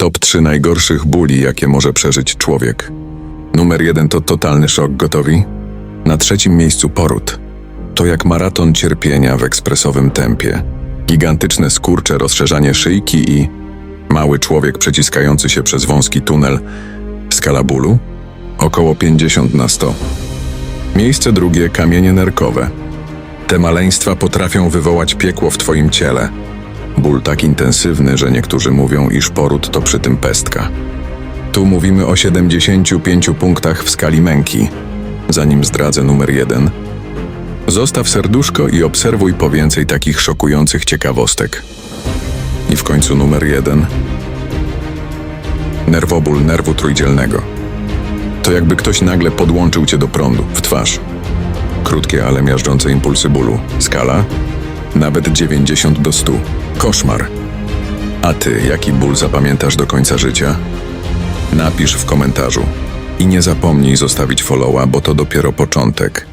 Top 3 najgorszych bóli, jakie może przeżyć człowiek. Numer jeden to totalny szok, gotowi? Na trzecim miejscu poród. To jak maraton cierpienia w ekspresowym tempie. Gigantyczne skurcze, rozszerzanie szyjki i mały człowiek przeciskający się przez wąski tunel. Skala bólu? Około 50 na 100. Miejsce drugie kamienie nerkowe. Te maleństwa potrafią wywołać piekło w twoim ciele. Ból tak intensywny, że niektórzy mówią, iż poród to przy tym pestka. Tu mówimy o 75 punktach w skali męki. Zanim zdradzę numer jeden, zostaw serduszko i obserwuj po więcej takich szokujących ciekawostek. I w końcu numer jeden. Nerwoból nerwu trójdzielnego. To jakby ktoś nagle podłączył cię do prądu, w twarz. Krótkie, ale miażdżące impulsy bólu. Skala? Nawet 90 do 100. Koszmar. A ty, jaki ból zapamiętasz do końca życia? Napisz w komentarzu. I nie zapomnij zostawić followa, bo to dopiero początek.